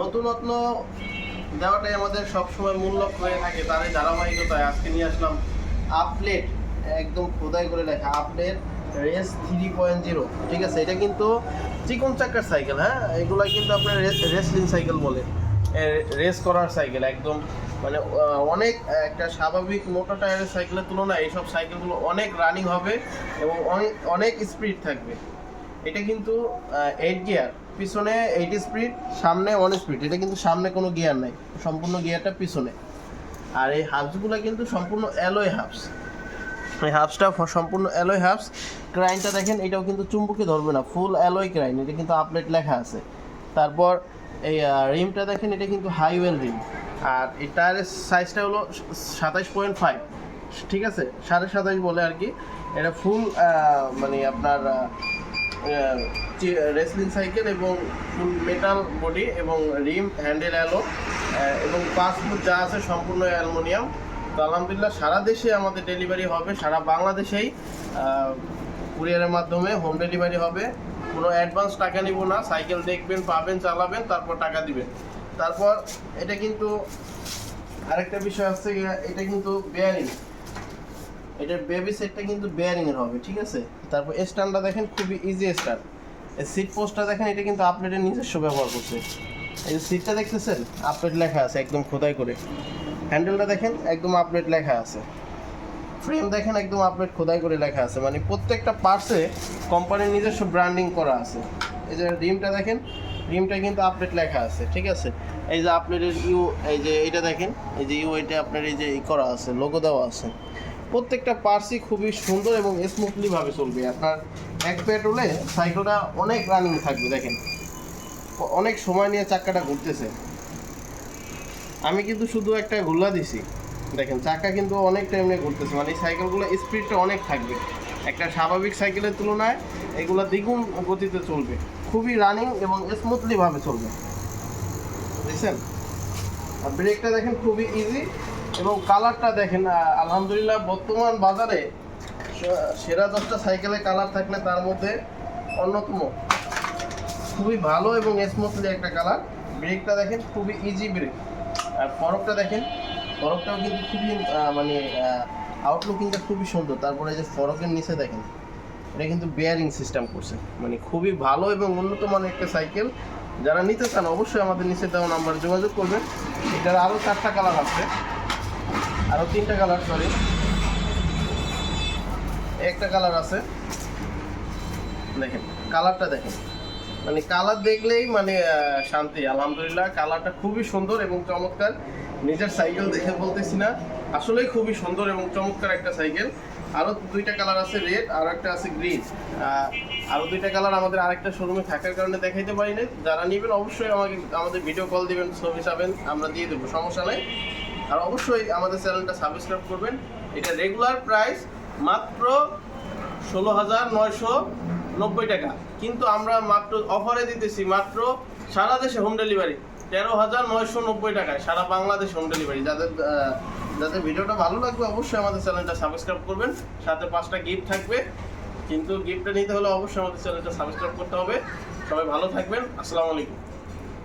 নতুনত্ব দেওয়াটাই আমাদের সবসময় মূল লক্ষ্য হয়ে থাকে। তার এই ধারাবাহিকতায় আজকে নিয়ে আসলাম আপডেট, একদম খোদাই করে লেখা update race three point zero. ঠিক আছে, এটা কিন্তু চিকন চাকার সাইকেল হ্যাঁ? এগুলো কিন্তু আপনার রেসলিং সাইকেল বলে। রেস করার সাইকেল একদম। মানে অনেক একটা স্বাভাবিক মোটা টায়ারের সাইকেলের তুলনায় এইসব সাইকেলগুলো অনেক রানিং হবে এবং অনেক অনেক স্পিড থাকবে। এটা কিন্তু এইট গিয়ার পিছনে এইট স্পিড সামনে ওয়ান স্পিড এটা কিন্তু সামনে কোনো গিয়ার নাই। সম্পূর্ণ গিয়ারটা পিছনে। আর এই হাফসগুলো কিন্তু সম্পূর্ণ অ্যালোয় হাফস এই হাবসটা সম্পূর্ণ অ্যালোয় হাবস ক্রাইনটা দেখেন, এটাও কিন্তু চুম্বকে ধরবে না ফুল অ্যালয় ক্রাইন এটা কিন্তু আপডেট লেখা আছে। তারপর এই রিমটা দেখেন, এটা কিন্তু হাইওয়েল রিম আর এই টায়ারের সাইজটা হলো সাতাইশ পয়েন্ট ফাইভ ঠিক আছে? সাড়ে সাতাইশ বলে আর কি। এটা ফুল মানে আপনার রেসলিং সাইকেল এবং ফুল মেটাল বডি এবং রিম হ্যান্ডেল অ্যালো এবং পাসপোর্ট যা আছে সম্পূর্ণ অ্যালুমিনিয়াম। তো আলহামদুলিল্লাহ সারা দেশে আমাদের ডেলিভারি হবে সারা বাংলাদেশেই কুরিয়ারের মাধ্যমে হোম ডেলিভারি হবে। কোনো অ্যাডভান্স টাকা নিব না সাইকেল দেখবেন পাবেন চালাবেন তারপর টাকা দিবেন। তারপর এটা কিন্তু আরেকটা বিষয় গিয়া, এটা কিন্তু বেয়ারিং এটার বেবি সেটটা কিন্তু বেয়ারিং এর হবে, ঠিক আছে? তারপর স্ট্যান্ডটা দেখেন, খুবই ইজি স্ট্যান্ড এই সিট পোস্টটা দেখেন, এটা কিন্তু আপডেটের নিজস্ব ব্যবহার করছে। এই সিটটা দেখতেছেন আপডেট লেখা আছে একদম খোদাই করে। হ্যান্ডেলটা দেখেন, একদম আপডেট লেখা আছে। ফ্রেম দেখেন, একদম আপডেট খোদাই করে লেখা আছে। মানে প্রত্যেকটা পার্টসে কোম্পানির নিজস্ব ব্র্যান্ডিং করা আছে। এই যে রিমটা দেখেন রিমটা কিন্তু আপডেট লেখা আছে, ঠিক আছে? এই যে আপডেটের ইউ এই যে এটা দেখেন, এই যে ইউ এটা আপনার এই যে করা আছে লোগো দেওয়া আছে। প্রত্যেকটা পার্সই খুবই সুন্দর এবং স্মুথলি ভাবে চলবে। আপনার এক পেট্রোলে সাইকেলটা অনেক রানিং থাকবে, দেখেন। অনেক সময় নিয়ে চাকাটা ঘুরতেছে। আমি কিন্তু শুধু একটা ঘুরলা দিছি। দেখেন চাকা কিন্তু অনেক টাইম নিয়ে ঘুরতেছে। মানে এই সাইকেলগুলো স্পিডটা অনেক থাকবে। একটা স্বাভাবিক সাইকেলের তুলনায় এগুলো দ্বিগুণ গতিতে চলবে। খুবই রানিং এবং স্মুথলি ভাবে চলবে। দেখছেন? আর ব্রেকটা দেখেন খুবই ইজি এবং কালারটা দেখেন আলহামদুলিল্লাহ বর্তমান বাজারে সেরা দশটা সাইকেলের কালার থাকলে তার মধ্যে অন্যতম। খুবই ভালো এবং স্মুথলি একটা কালার। ব্রেকটা দেখেন, খুবই ইজি ব্রেক আর ফরকটা দেখেন ফরকটাও কিন্তু খুবই মানে আউটলুকিংটা খুবই সুন্দর। তারপরে যে ফরকের নিচে দেখেন, এটা কিন্তু বেয়ারিং সিস্টেম করছে। মানে খুবই ভালো এবং উন্নত মানের একটা সাইকেল। যারা নিতে চান অবশ্যই আমাদের নিচে দেওয়া নাম্বার যোগাযোগ করবেন। এটার আরও চারটা কালার আছে আরও তিনটা কালার সরি একটা কালার আছে। দেখেন, কালারটা দেখেন। মানে কালার দেখলেই মানে শান্তি। আলহামদুলিল্লাহ, কালারটা খুবই সুন্দর এবং চমৎকার। নিজের সাইকেল দেখে বলতেছি না। আসলেই খুবই সুন্দর এবং চমৎকার একটা সাইকেল আরও দুইটা কালার আছে রেড আর একটা আছে গ্রিন আরও দুইটা কালার আমাদের আরেকটা শোরুমে থাকার কারণে দেখাইতে পারি না যারা নেবেন, অবশ্যই আমাকে, আমাদের ভিডিও কল দিবেন, ছবি চাবেন, আমরা দিয়ে দেবো, সমস্যা নেই। আর অবশ্যই আমাদের চ্যানেলটা সাবস্ক্রাইব করবেন। এটা রেগুলার প্রাইস মাত্র ষোলো হাজার নয়শো নব্বই টাকা। কিন্তু আমরা মাত্র অফারে দিতেছি মাত্র সারা দেশে হোম ডেলিভারি তেরো হাজার নয়শো নব্বই টাকায়, সারা বাংলাদেশ হোম ডেলিভারি যাদের যাদের ভিডিওটা ভালো লাগবে অবশ্যই আমাদের চ্যানেলটা সাবস্ক্রাইব করবেন। সাথে পাঁচটা গিফট থাকবে। কিন্তু গিফটটা নিতে হলে অবশ্যই আমাদের চ্যানেলটা সাবস্ক্রাইব করতে হবে। সবাই ভালো থাকবেন। আসসালামু আলাইকুম।